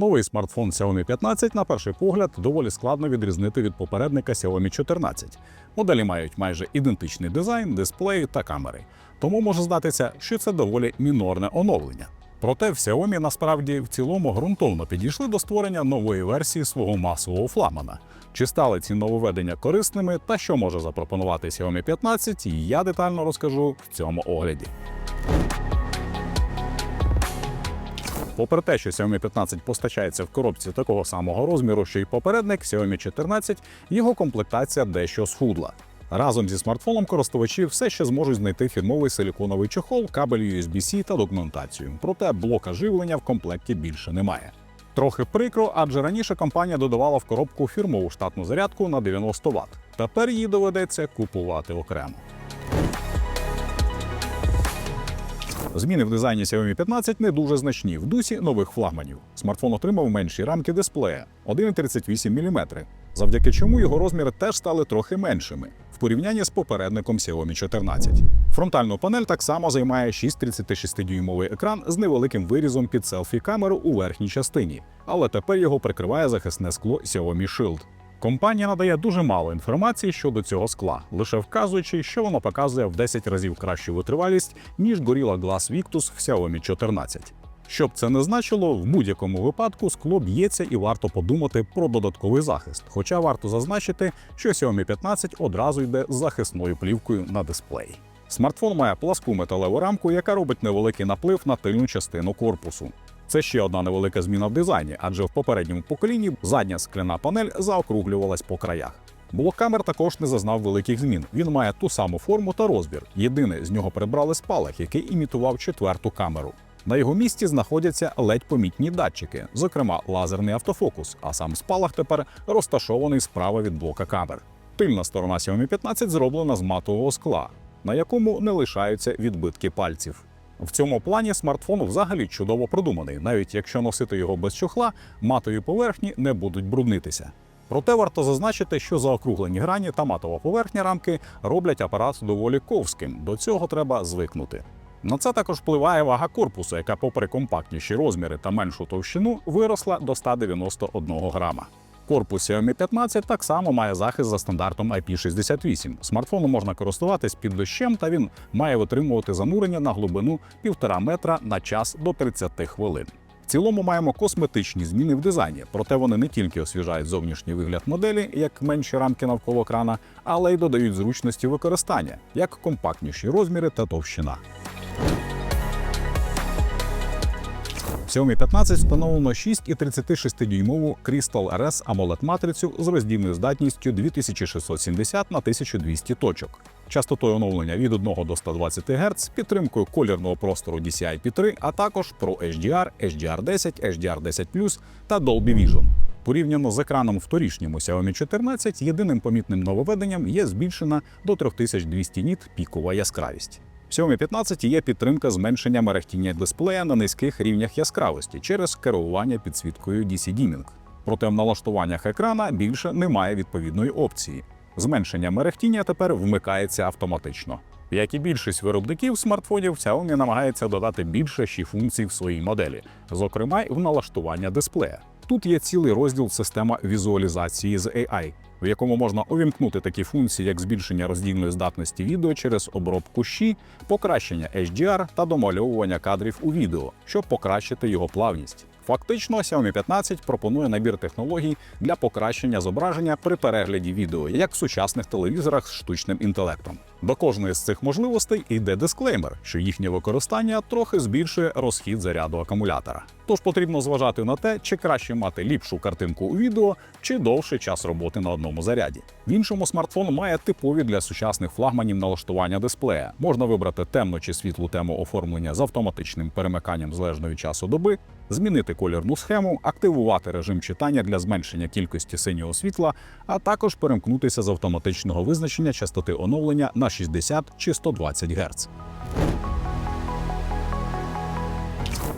Новий смартфон Xiaomi 15 на перший погляд доволі складно відрізнити від попередника Xiaomi 14. Моделі мають майже ідентичний дизайн, дисплей та камери. Тому може здатися, що це доволі мінорне оновлення. Проте в Xiaomi насправді в цілому ґрунтовно підійшли до створення нової версії свого масового флагмана. Чи стали ці нововведення корисними та що може запропонувати Xiaomi 15, я детально розкажу в цьому огляді. Попри те, що Xiaomi 15 постачається в коробці такого самого розміру, що й попередник Xiaomi 14, його комплектація дещо схудла. Разом зі смартфоном користувачі все ще зможуть знайти фірмовий силіконовий чохол, кабель USB-C та документацію. Проте блока живлення в комплекті більше немає. Трохи прикро, адже раніше компанія додавала в коробку фірмову штатну зарядку на 90 Вт. Тепер її доведеться купувати окремо. Зміни в дизайні Xiaomi 15 не дуже значні в дусі нових флагманів. Смартфон отримав менші рамки дисплея 1,38 мм, завдяки чому його розміри теж стали трохи меншими в порівнянні з попередником Xiaomi 14. Фронтальну панель так само займає 6,36-дюймовий екран з невеликим вирізом під селфі-камеру у верхній частині, але тепер його прикриває захисне скло Xiaomi Shield. Компанія надає дуже мало інформації щодо цього скла, лише вказуючи, що воно показує в 10 разів кращу витривалість, ніж Gorilla Glass Victus в Xiaomi 14. Щоб це не значило, в будь-якому випадку скло б'ється і варто подумати про додатковий захист. Хоча варто зазначити, що Xiaomi 15 одразу йде з захисною плівкою на дисплеї. Смартфон має пласку металеву рамку, яка робить невеликий наплив на тильну частину корпусу. Це ще одна невелика зміна в дизайні, адже в попередньому поколінні задня скляна панель заокруглювалась по краях. Блок камер також не зазнав великих змін. Він має ту саму форму та розбір. Єдине, з нього прибрали спалах, який імітував четверту камеру. На його місці знаходяться ледь помітні датчики, зокрема лазерний автофокус, а сам спалах тепер розташований справа від блока камер. Тильна сторона Xiaomi 15 зроблена з матового скла, на якому не лишаються відбитки пальців. В цьому плані смартфон взагалі чудово продуманий, навіть якщо носити його без чохла, матові поверхні не будуть бруднитися. Проте варто зазначити, що заокруглені грані та матова поверхня рамки роблять апарат доволі ковським. До цього треба звикнути. На це також впливає вага корпусу, яка, попри компактніші розміри та меншу товщину, виросла до 191 грама. Корпус Xiaomi 15 так само має захист за стандартом IP68. Смартфоном можна користуватись під дощем, та він має витримувати занурення на глибину 1,5 метра на час до 30 хвилин. В цілому маємо косметичні зміни в дизайні, проте вони не тільки освіжають зовнішній вигляд моделі, як менші рамки навколо крана, але й додають зручності використання, як компактніші розміри та товщина. Xiaomi 15 встановлено 6,36-дюймову Crystal RS AMOLED-матрицю з роздільною здатністю 2670 на 1200 точок, частотою оновлення від 1 до 120 Гц, підтримкою колірного простору DCI-P3, а також Pro HDR, HDR10, HDR10+, та Dolby Vision. Порівняно з екраном в торішньому Xiaomi 14, єдиним помітним нововведенням є збільшена до 3200 ніт пікова яскравість. В Xiaomi 15 є підтримка зменшення мерехтіння дисплея на низьких рівнях яскравості через керування підсвіткою DC Dimming. Проте в налаштуваннях екрана більше немає відповідної опції. Зменшення мерехтіння тепер вмикається автоматично. Як і більшість виробників смартфонів, Xiaomi намагається додати більше ще функцій в своїй моделі, зокрема й в налаштування дисплея. Тут є цілий розділ система візуалізації з AI, в якому можна увімкнути такі функції, як збільшення роздільної здатності відео через обробку щі, покращення HDR та домальовування кадрів у відео, щоб покращити його плавність. Фактично, Xiaomi 15 пропонує набір технологій для покращення зображення при перегляді відео, як в сучасних телевізорах з штучним інтелектом. До кожної з цих можливостей йде дисклеймер, що їхнє використання трохи збільшує розхід заряду акумулятора. Тож потрібно зважати на те, чи краще мати ліпшу картинку у відео, чи довший час роботи на одному заряді. В іншому смартфон має типові для сучасних флагманів налаштування дисплея. Можна вибрати темну чи світлу тему оформлення з автоматичним перемиканням залежно від часу доби, змінити колірну схему, активувати режим читання для зменшення кількості синього світла, а також перемкнутися з автоматичного визначення частоти оновлення на 60 чи 120 Гц.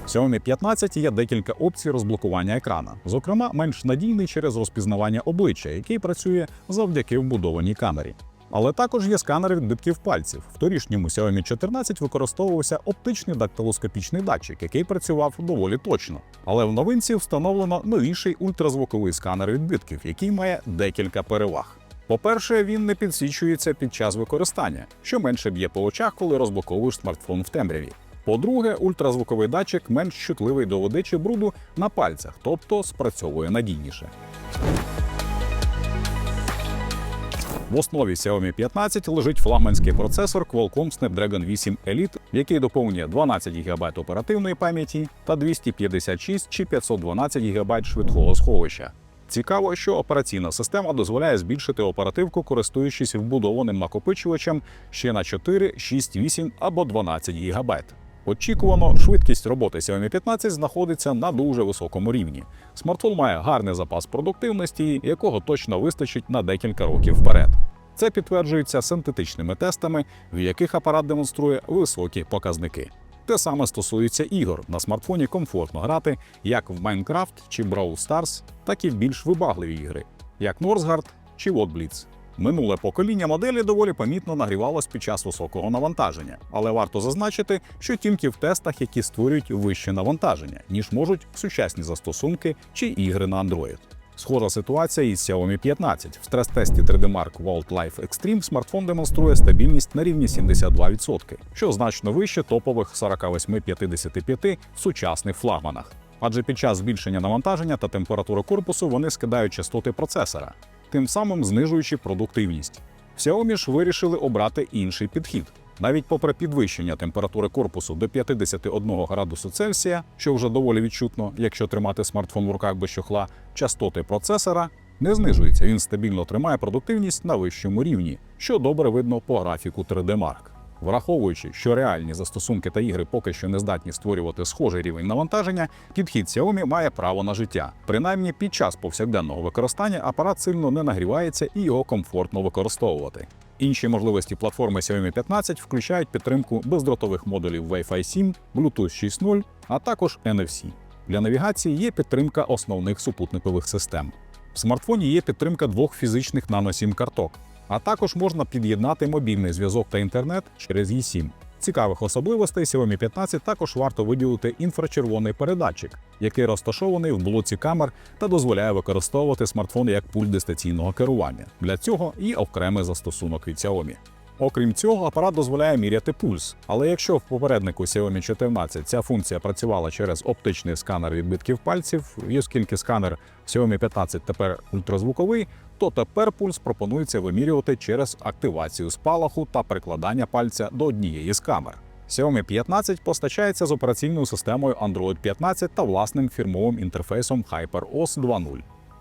В Xiaomi 15 є декілька опцій розблокування екрана, зокрема, менш надійний через розпізнавання обличчя, який працює завдяки вбудованій камері. Але також є сканер відбитків пальців. В торішньому Xiaomi 14 використовувався оптичний дактилоскопічний датчик, який працював доволі точно. Але в новинці встановлено новіший ультразвуковий сканер відбитків, який має декілька переваг. По-перше, він не підсвічується під час використання, що менше б'є по очах, коли розблоковуєш смартфон в темряві. По-друге, ультразвуковий датчик менш чутливий до води чи бруду на пальцях, тобто спрацьовує надійніше. В основі Xiaomi 15 лежить флагманський процесор Qualcomm Snapdragon 8 Elite, який доповнює 12 ГБ оперативної пам'яті та 256 чи 512 ГБ швидкого сховища. Цікаво, що операційна система дозволяє збільшити оперативку, користуючись вбудованим накопичувачем ще на 4, 6, 8 або 12 ГБ. Очікувано, швидкість роботи Xiaomi 15 знаходиться на дуже високому рівні. Смартфон має гарний запас продуктивності, якого точно вистачить на декілька років вперед. Це підтверджується синтетичними тестами, в яких апарат демонструє високі показники. Те саме стосується ігор. На смартфоні комфортно грати як в Minecraft чи Brawl Stars, так і в більш вибагливі ігри, як Northgard чи What Blitz. Минуле покоління моделі доволі помітно нагрівалось під час високого навантаження, але варто зазначити, що тільки в тестах, які створюють вище навантаження, ніж можуть сучасні застосунки чи ігри на Android. Схожа ситуація із Xiaomi 15. В стрес-тесті 3D Mark World Life Extreme смартфон демонструє стабільність на рівні 72%, що значно вище топових 48-55 в сучасних флагманах. Адже під час збільшення навантаження та температури корпусу вони скидають частоти процесора, тим самим знижуючи продуктивність. Xiaomi ж вирішили обрати інший підхід. Навіть попри підвищення температури корпусу до 51 градусу Цельсія, що вже доволі відчутно, якщо тримати смартфон в руках без чохла, частоти процесора не знижується. Він стабільно тримає продуктивність на вищому рівні, що добре видно по графіку 3D Mark. Враховуючи, що реальні застосунки та ігри поки що не здатні створювати схожий рівень навантаження, підхід Xiaomi має право на життя. Принаймні під час повсякденного використання апарат сильно не нагрівається і його комфортно використовувати. Інші можливості платформи Xiaomi 15 включають підтримку бездротових модулів Wi-Fi 7, Bluetooth 6.0, а також NFC. Для навігації є підтримка основних супутникових систем. В смартфоні є підтримка двох фізичних наносім карток, а також можна під'єднати мобільний зв'язок та інтернет через eSIM. Цікавих особливостей Xiaomi 15 також варто виділити інфрачервоний передатчик, який розташований в блоці камер та дозволяє використовувати смартфон як пульт дистанційного керування. Для цього і окремий застосунок від Xiaomi. Окрім цього, апарат дозволяє міряти пульс. Але якщо в попереднику Xiaomi 14 ця функція працювала через оптичний сканер відбитків пальців, і оскільки сканер Xiaomi 15 тепер ультразвуковий, то тепер пульс пропонується вимірювати через активацію спалаху та прикладання пальця до однієї з камер. Xiaomi 15 постачається з операційною системою Android 15 та власним фірмовим інтерфейсом HyperOS 2.0.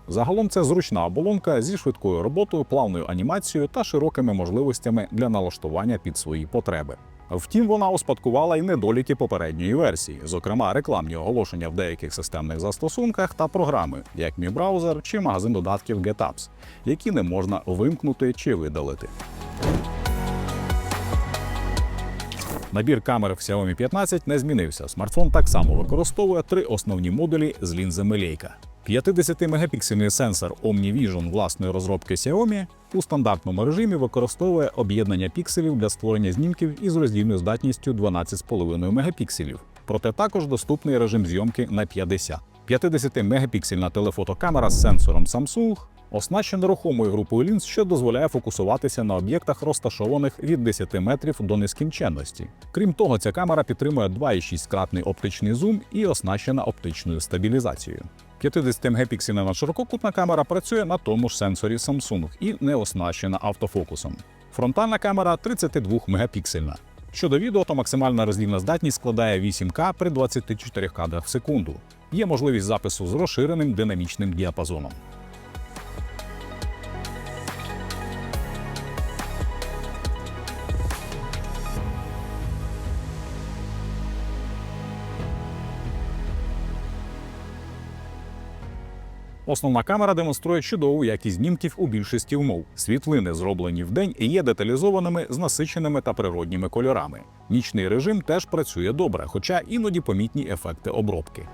Загалом це зручна оболонка зі швидкою роботою, плавною анімацією та широкими можливостями для налаштування під свої потреби. Втім, вона успадкувала й недоліки попередньої версії, зокрема рекламні оголошення в деяких системних застосунках та програми, як Mi Browser чи магазин додатків GetApps, які не можна вимкнути чи видалити. Набір камер в Xiaomi 15 не змінився. Смартфон так само використовує три основні модулі з лінзами Leica. 50-мегапіксельний сенсор OmniVision власної розробки Xiaomi у стандартному режимі використовує об'єднання пікселів для створення знімків із роздільною здатністю 12,5 мегапікселів. Проте також доступний режим зйомки на 50. 50-мегапіксельна телефотокамера з сенсором Samsung оснащена рухомою групою лінз, що дозволяє фокусуватися на об'єктах, розташованих від 10 метрів до нескінченності. Крім того, ця камера підтримує 2,6-кратний оптичний зум і оснащена оптичною стабілізацією. 50-мегапіксельна ширококутна камера працює на тому ж сенсорі Samsung і не оснащена автофокусом. Фронтальна камера 32 мегапіксельна. Щодо відео, то максимальна роздільна здатність складає 8К при 24 кадрах в секунду. Є можливість запису з розширеним динамічним діапазоном. Основна камера демонструє чудову якість знімків у більшості умов. Світлини, зроблені вдень, і є деталізованими з насиченими та природніми кольорами. Нічний режим теж працює добре, хоча іноді помітні ефекти обробки.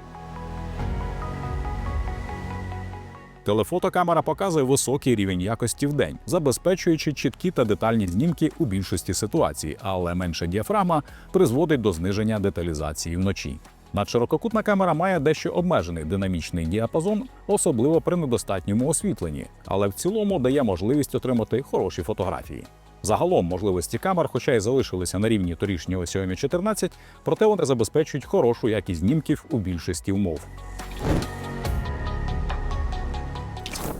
Телефотокамера показує високий рівень якості в день, забезпечуючи чіткі та детальні знімки у більшості ситуацій, але менша діафрагма призводить до зниження деталізації вночі. Надширококутна камера має дещо обмежений динамічний діапазон, особливо при недостатньому освітленні, але в цілому дає можливість отримати хороші фотографії. Загалом можливості камер, хоча й залишилися на рівні торішнього Xiaomi 14, проте вони забезпечують хорошу якість знімків у більшості умов.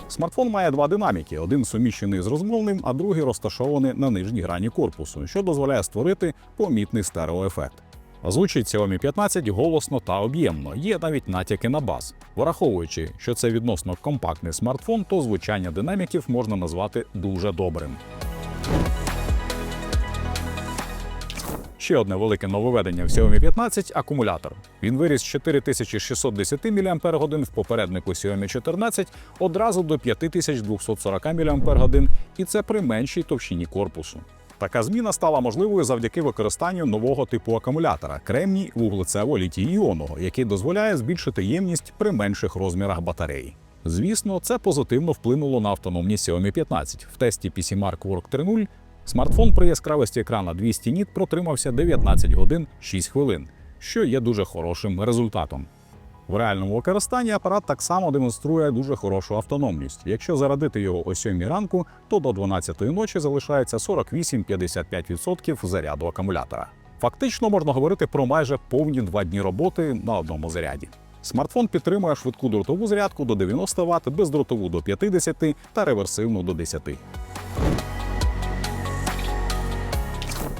Смартфон має два динаміки: один суміщений з розмовним, а другий розташований на нижній грані корпусу, що дозволяє створити помітний стереоефект. Звучить Xiaomi 15 голосно та об'ємно, є навіть натяки на бас. Враховуючи, що це відносно компактний смартфон, то звучання динаміків можна назвати дуже добрим. Ще одне велике нововведення в Xiaomi 15 – акумулятор. Він виріс з 4610 мАч в попереднику Xiaomi 14 одразу до 5240 мАч, і це при меншій товщині корпусу. Така зміна стала можливою завдяки використанню нового типу акумулятора кремній вуглецево літій іонного який дозволяє збільшити ємність при менших розмірах батареї. Звісно, це позитивно вплинуло на автономність Xiaomi 15. В тесті PCMark Work 3.0 смартфон при яскравості екрана 200 ніт протримався 19 годин 6 хвилин, що є дуже хорошим результатом. В реальному використанні апарат так само демонструє дуже хорошу автономність. Якщо зарядити його о 7 ранку, то до 12 ночі залишається 48-55% заряду акумулятора. Фактично можна говорити про майже повні два дні роботи на одному заряді. Смартфон підтримує швидку дротову зарядку до 90 Вт, бездротову до 50 та реверсивну до 10.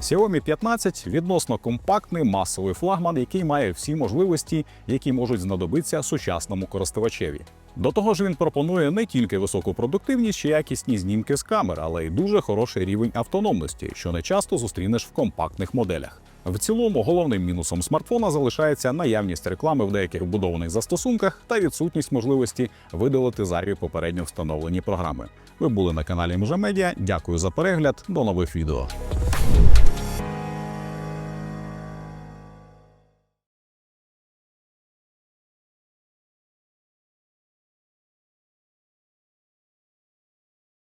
Xiaomi 15 відносно компактний масовий флагман, який має всі можливості, які можуть знадобитися сучасному користувачеві. До того ж, він пропонує не тільки високу продуктивність чи якісні знімки з камер, але й дуже хороший рівень автономності, що не часто зустрінеш в компактних моделях. В цілому, головним мінусом смартфона залишається наявність реклами в деяких вбудованих застосунках та відсутність можливості видалити зайві попередньо встановлені програми. Ви були на каналі Мужа Медіа. Дякую за перегляд. До нових відео.